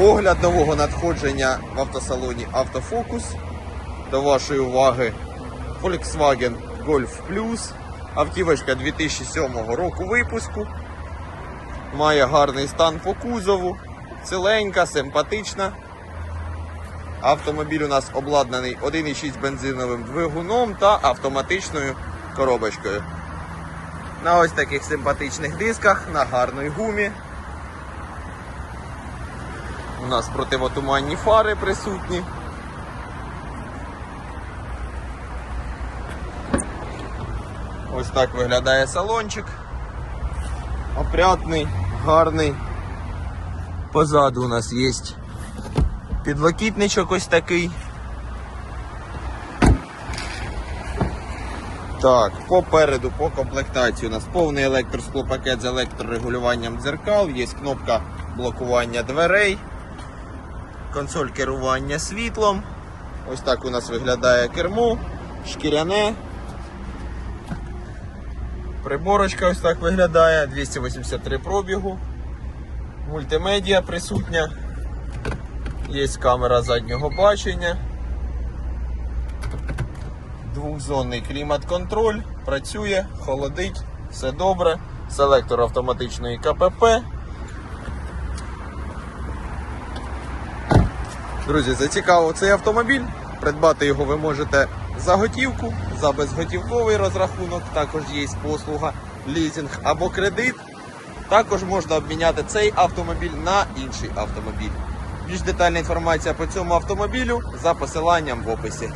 Огляд нового надходження в автосалоні Автофокус. До вашої уваги Volkswagen Golf Plus. Автівочка 2007 року випуску. Має гарний стан по кузову. Ціленька, симпатична. Автомобіль у нас обладнаний 1,6 бензиновим двигуном та автоматичною коробочкою. На ось таких симпатичних дисках, на гарній гумі. У нас противотуманні фари присутні. Ось так виглядає салончик. Опрятний, гарний. Позаду у нас є підлокітничок ось такий. Так, попереду по комплектації у нас повний електросклопакет з електрорегулюванням дзеркал, є кнопка блокування дверей, консоль керування світлом. Ось так у нас виглядає кермо, шкіряне. Приборочка ось так виглядає, 283 пробігу. Мультимедіа присутня. Є камера заднього бачення. Двохзонний клімат-контроль, працює, холодить, все добре. Селектор автоматичної КПП. Друзі, зацікавив цей автомобіль. Придбати його ви можете за готівку, за безготівковий розрахунок. Також є послуга лізинг або кредит. Також можна обміняти цей автомобіль на інший автомобіль. Більш детальна інформація по цьому автомобілю за посиланням в описі.